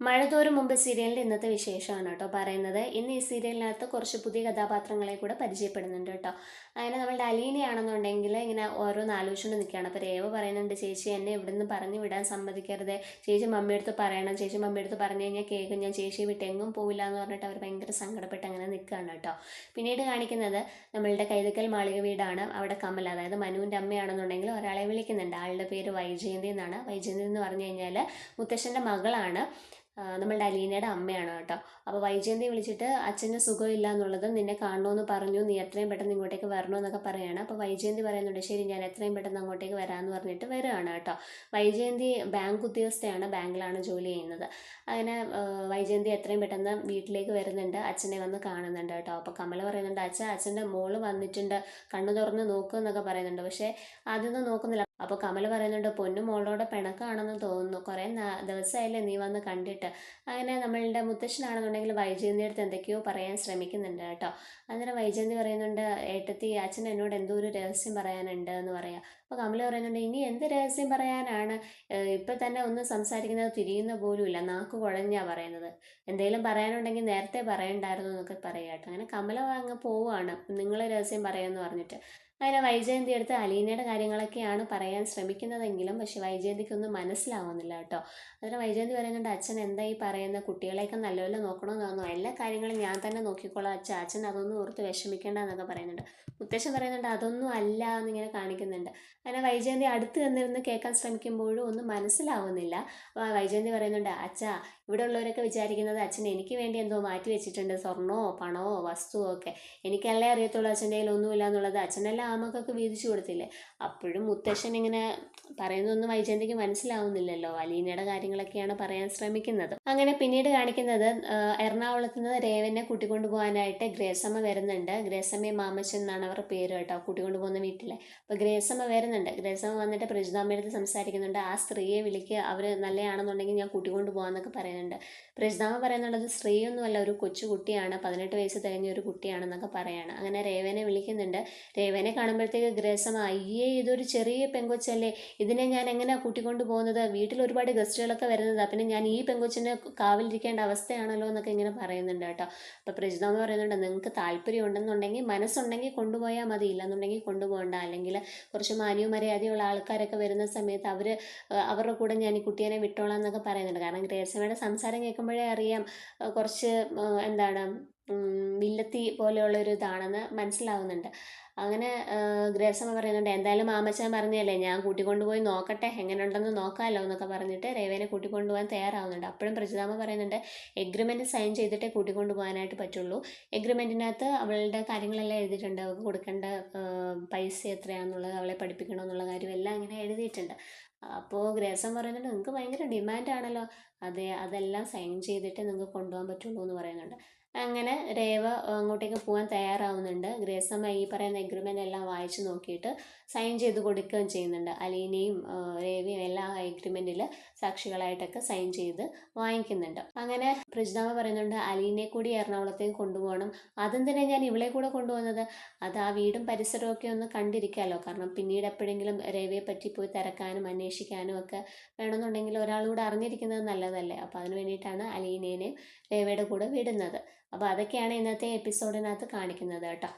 മഴതോറും മുമ്പ് സീരിയലിന്റെ ഇന്നത്തെ വിശേഷമാണ് കേട്ടോ പറയുന്നത്. ഇന്ന് ഈ സീരിയലിനകത്ത് കുറച്ച് പുതിയ കഥാപാത്രങ്ങളെ കൂടെ പരിചയപ്പെടുന്നുണ്ട് കേട്ടോ. അങ്ങനെ നമ്മളുടെ അലീനയാണെന്നുണ്ടെങ്കിൽ ഇങ്ങനെ ഓരോന്ന് ആലോചിച്ചുകൊണ്ട് നിൽക്കുകയാണ്. അപ്പോൾ രേവ പറയുന്നുണ്ട് ചേച്ചി എന്നെ ഇവിടെ നിന്ന് പറഞ്ഞു വിടാൻ സമ്മതിക്കരുത്. ചേച്ചി മമ്മിയെടുത്ത് പറയണം. ചേച്ചി മമ്മിയെടുത്ത് പറഞ്ഞു കഴിഞ്ഞാൽ കേൾക്കും. ഞാൻ ചേച്ചി വിട്ട് എങ്ങും പോവില്ല എന്ന് പറഞ്ഞിട്ട് അവർ ഭയങ്കര സങ്കടപ്പെട്ട് അങ്ങനെ നിൽക്കുകയാണ് കേട്ടോ. പിന്നീട് കാണിക്കുന്നത് നമ്മളുടെ കൈതക്കൽ മാളിക വീടാണ്. അവിടെ കമൽ അതായത് മനുവിന്റെ അമ്മയാണെന്നുണ്ടെങ്കിൽ ഒരാളെ വിളിക്കുന്നുണ്ട്. ആളുടെ പേര് വൈജയന്തി എന്നാണ്. വൈജയന്തി എന്ന് പറഞ്ഞു കഴിഞ്ഞാൽ മുത്തശ്ശന്റെ മകളാണ്. നമ്മളുടെ അലീനയുടെ അമ്മയാണ് കേട്ടോ. അപ്പോൾ വൈജയന്തി വിളിച്ചിട്ട് അച്ഛന് സുഖമില്ല എന്നുള്ളത് നിന്നെ കാണണമെന്ന് പറഞ്ഞു നീ എത്രയും പെട്ടെന്ന് ഇങ്ങോട്ടേക്ക് വരണമെന്നൊക്കെ പറയുകയാണ് അപ്പോൾ വൈജയന്തി പറയുന്നുണ്ട് ശരി ഞാൻ എത്രയും പെട്ടെന്ന് അങ്ങോട്ടേക്ക് വരാമെന്ന് പറഞ്ഞിട്ട് വരികയാണ് കേട്ടോ. വൈജയന്തി ബാങ്ക് ഉദ്യോഗസ്ഥയാണ് ബാങ്കിലാണ് ജോലി ചെയ്യുന്നത്. അങ്ങനെ വൈജയന്തി എത്രയും പെട്ടെന്ന് വീട്ടിലേക്ക് വരുന്നുണ്ട് അച്ഛനെ വന്ന് കാണുന്നുണ്ട് കേട്ടോ. അപ്പോൾ കമല പറയുന്നുണ്ട് അച്ഛൻ അച്ഛന്റെ മോൾ വന്നിട്ടുണ്ട് കണ്ണു തുറന്ന് നോക്കുമെന്നൊക്കെ പറയുന്നുണ്ട്. പക്ഷേ ആദ്യമൊന്നും നോക്കുന്നില്ല. അപ്പോൾ കമൽ പറയുന്നുണ്ട് പൊന്നു മോളോടെ പിണക്കാണെന്ന് തോന്നുന്നു. കുറേ ദിവസമായില്ലേ നീ വന്ന് കണ്ടിട്ട്. അങ്ങനെ നമ്മളുടെ മുത്തശ്ശനാണെന്നുണ്ടെങ്കിൽ വൈജയന്തി അടുത്ത് എന്തൊക്കെയോ പറയാൻ ശ്രമിക്കുന്നുണ്ട് കേട്ടോ. അങ്ങനെ വൈജയന്തി പറയുന്നുണ്ട് ഏട്ടത്തി അച്ഛൻ എന്നോട് എന്തോ ഒരു രഹസ്യം പറയാനുണ്ട് എന്ന് പറയാം. അപ്പോൾ കമല പറയുന്നുണ്ട് ഇനി എന്ത് രഹസ്യം പറയാനാണ്? ഇപ്പം തന്നെ ഒന്നും സംസാരിക്കുന്നത് തിരിയുന്ന പോലുമില്ല. നാക്ക് കുഴഞ്ഞാ പറയുന്നത്. എന്തെങ്കിലും പറയാനുണ്ടെങ്കിൽ നേരത്തെ പറയണ്ടായിരുന്നു എന്നൊക്കെ പറയാട്ടോ അങ്ങനെ കമല അങ്ങ് പോവുകയാണ് നിങ്ങൾ രഹസ്യം പറയാമെന്ന് പറഞ്ഞിട്ട്. അങ്ങനെ വൈജയന്തി അടുത്ത് അലീനയുടെ കാര്യങ്ങളൊക്കെയാണ് പറയാൻ ശ്രമിക്കുന്നതെങ്കിലും പക്ഷെ വൈജയന്തിക്കൊന്നും മനസ്സിലാവുന്നില്ല കേട്ടോ. അതിന് വൈജയന്തി പറയുന്നുണ്ട് അച്ഛൻ എന്താ ഈ പറയുന്ന? കുട്ടികളെയൊക്കെ നല്ലപോലെ നോക്കണമെന്ന് തോന്നുന്നു. എല്ലാ കാര്യങ്ങളും ഞാൻ തന്നെ നോക്കിക്കോളാം അച്ഛൻ അച്ഛൻ അതൊന്നും ഓർത്ത് വിഷമിക്കേണ്ട എന്നൊക്കെ പറയുന്നുണ്ട്. മുത്തശ്ശൻ പറയുന്നുണ്ട് അതൊന്നും അല്ല എന്നിങ്ങനെ കാണിക്കുന്നുണ്ട്. അങ്ങനെ വൈജയന്തി അടുത്ത് നിന്നിരുന്ന് കേൾക്കാൻ ശ്രമിക്കുമ്പോഴും ഒന്നും മനസ്സിലാവുന്നില്ല. വൈജയന്തി പറയുന്നുണ്ട് അച്ഛാ ഇവിടെ ഉള്ളവരൊക്കെ വിചാരിക്കുന്നത് അച്ഛൻ എനിക്ക് വേണ്ടി എന്തോ മാറ്റി വെച്ചിട്ടുണ്ട്. സ്വർണമോ പണമോ വസ്തുവോ ഒക്കെ. എനിക്കല്ലേ അറിയത്തുള്ളൂ അച്ഛന്റെ കയ്യിൽ ഒന്നുമില്ല എന്നുള്ളത്. അച്ഛനെല്ലാം ആമക്കൊക്കെ വീതിച്ചു കൊടുത്തില്ലേ? അപ്പോഴും മുത്തശ്ശൻ ഇങ്ങനെ പറയുന്നതൊന്നും വൈജയന്തിക്ക് മനസ്സിലാവുന്നില്ലല്ലോ. അലീനയുടെ കാര്യങ്ങളൊക്കെയാണ് പറയാൻ ശ്രമിക്കുന്നത്. അങ്ങനെ പിന്നീട് കാണിക്കുന്നത് എറണാകുളത്ത് നിന്ന് രേവനെ കൂട്ടിക്കൊണ്ടു പോകാനായിട്ട് ഗ്രേസമ്മ വരുന്നുണ്ട്. ഗ്രേസമ്മയെ മാമച്ചൻ എന്നാണ് അവരുടെ പേര് കേട്ടോ കൂട്ടിക്കൊണ്ടു പോകുന്ന വീട്ടിലെ. അപ്പോൾ ഗ്രേസമ്മ വരുന്നുണ്ട്. ഗ്രേസമ്മ വന്നിട്ട് പ്രജിതാമ്മയുടെ സംസാരിക്കുന്നുണ്ട്. ആ സ്ത്രീയെ വിളിക്കുക അവർ നല്ലതാണെന്നുണ്ടെങ്കിൽ ഞാൻ കൂട്ടിക്കൊണ്ടു പോകാമെന്നൊക്കെ പറയുന്നുണ്ട്. പ്രജിതാമ്മ പറയുന്നുള്ളത് സ്ത്രീയൊന്നുമല്ല ഒരു കൊച്ചു കുട്ടിയാണ്. പതിനെട്ട് വയസ്സ് തികഞ്ഞ ഒരു കുട്ടിയാണെന്നൊക്കെ പറയാണ്. അങ്ങനെ രേവനെ വിളിക്കുന്നുണ്ട്. രേവനെ കാണുമ്പോഴത്തേക്ക് ഗ്രേസമ്മ അയ്യേ ഇതൊരു ചെറിയ പെങ്കൊച്ചല്ലേ? ഇതിനെ ഞാൻ എങ്ങനെയാണ് കൂട്ടിക്കൊണ്ട് പോകുന്നത്? വീട്ടിൽ ഒരുപാട് ഗസ്റ്റുകളൊക്കെ വരുന്നത് പിന്നെ ഞാൻ ഈ പെങ്കൊച്ചിനെ കാവലിരിക്കേണ്ട അവസ്ഥയാണല്ലോ എന്നൊക്കെ ഇങ്ങനെ പറയുന്നുണ്ട് കേട്ടോ. അപ്പോൾ പ്രജിത എന്ന് പറയുന്നുണ്ട് നിങ്ങൾക്ക് താല്പര്യം ഉണ്ടെന്നുണ്ടെങ്കിൽ മനസ്സുണ്ടെങ്കിൽ കൊണ്ടുപോയാൽ മതി. ഇല്ലെന്നുണ്ടെങ്കിൽ കൊണ്ടുപോകണ്ട. അല്ലെങ്കിൽ കുറച്ച് മാന്യവും മര്യാദയുള്ള ആൾക്കാരൊക്കെ വരുന്ന സമയത്ത് അവർ അവരുടെ കൂടെ ഞാൻ ഈ കുട്ടിയെ വിട്ടോളാം എന്നൊക്കെ പറയുന്നുണ്ട്. കാരണം ഗ്രേസമ്മയുടെ സംസാരം കേൾക്കുമ്പോഴേ അറിയാം കുറച്ച് എന്താണ് വില്ലത്തി പോലെയുള്ള ഒരു ഇതാണെന്ന് മനസ്സിലാവുന്നുണ്ട്. അങ്ങനെ ഗ്രേസമ്മ പറയുന്നുണ്ട് എന്തായാലും മാമച്ചൻ പറഞ്ഞല്ലേ ഞാൻ കൂട്ടിക്കൊണ്ടുപോയി നോക്കട്ടെ എങ്ങനെ ഉണ്ടെന്ന് നോക്കാമല്ലോ എന്നൊക്കെ പറഞ്ഞിട്ട് രേവേനെ കൂട്ടിക്കൊണ്ടുപോകാൻ തയ്യാറാവുന്നുണ്ട്. അപ്പോഴും പ്രജിതാമ്മ പറയുന്നുണ്ട് എഗ്രിമെന്റ് സൈൻ ചെയ്തിട്ടേ കൂട്ടിക്കൊണ്ടുപോകാനായിട്ട് പറ്റുള്ളൂ. എഗ്രിമെന്റിനകത്ത് അവളുടെ കാര്യങ്ങളെല്ലാം എഴുതിയിട്ടുണ്ട്. അവൾക്ക് കൊടുക്കേണ്ട പൈസ എത്രയാണെന്നുള്ളത് അവളെ പഠിപ്പിക്കണമെന്നുള്ള കാര്യം എല്ലാം അങ്ങനെ എഴുതിയിട്ടുണ്ട്. അപ്പോൾ ഗ്രേസം പറയുന്നുണ്ട് നിങ്ങൾക്ക് ഭയങ്കര ഡിമാൻഡാണല്ലോ. അതെ അതെല്ലാം സൈൻ ചെയ്തിട്ട് നിങ്ങൾക്ക് കൊണ്ടുപോകാൻ പറ്റുള്ളൂ എന്ന് പറയുന്നുണ്ട്. അങ്ങനെ രേവ അങ്ങോട്ടേക്ക് പോകാൻ തയ്യാറാവുന്നുണ്ട്. ഗ്രേസമ്മ ഈ പറയുന്ന എഗ്രിമെന്റ് എല്ലാം വായിച്ചു നോക്കിയിട്ട് സൈൻ ചെയ്ത് കൊടുക്കുകയും ചെയ്യുന്നുണ്ട്. അലീനയും രേവയും എല്ലാ എഗ്രിമെന്റിൽ സാക്ഷികളായിട്ടൊക്കെ സൈൻ ചെയ്ത് വാങ്ങിക്കുന്നുണ്ട്. അങ്ങനെ പ്രജിതാമ പറയുന്നുണ്ട് അലീനെ കൂടി എറണാകുളത്തേക്ക് കൊണ്ടുപോകണം. അതും തന്നെ ഞാൻ ഇവളെ കൂടെ കൊണ്ടുപോകുന്നത്? അത് ആ വീടും പരിസരവും ഒക്കെ ഒന്ന് കണ്ടിരിക്കാമല്ലോ കാരണം പിന്നീട് എപ്പോഴെങ്കിലും രേവയെ പറ്റി പോയി തിരക്കാനും അന്വേഷിക്കാനും ഒക്കെ വേണമെന്നുണ്ടെങ്കിൽ ഒരാളുകൂടെ അറിഞ്ഞിരിക്കുന്നത് നല്ലതല്ലേ? അപ്പോൾ അതിന് വേണ്ടിയിട്ടാണ് അലീനേനെ രേവയുടെ കൂടെ വിടുന്നത്. അപ്പോൾ അതൊക്കെയാണ് ഇന്നത്തെ എപ്പിസോഡിനകത്ത് കാണിക്കുന്നത് കേട്ടോ.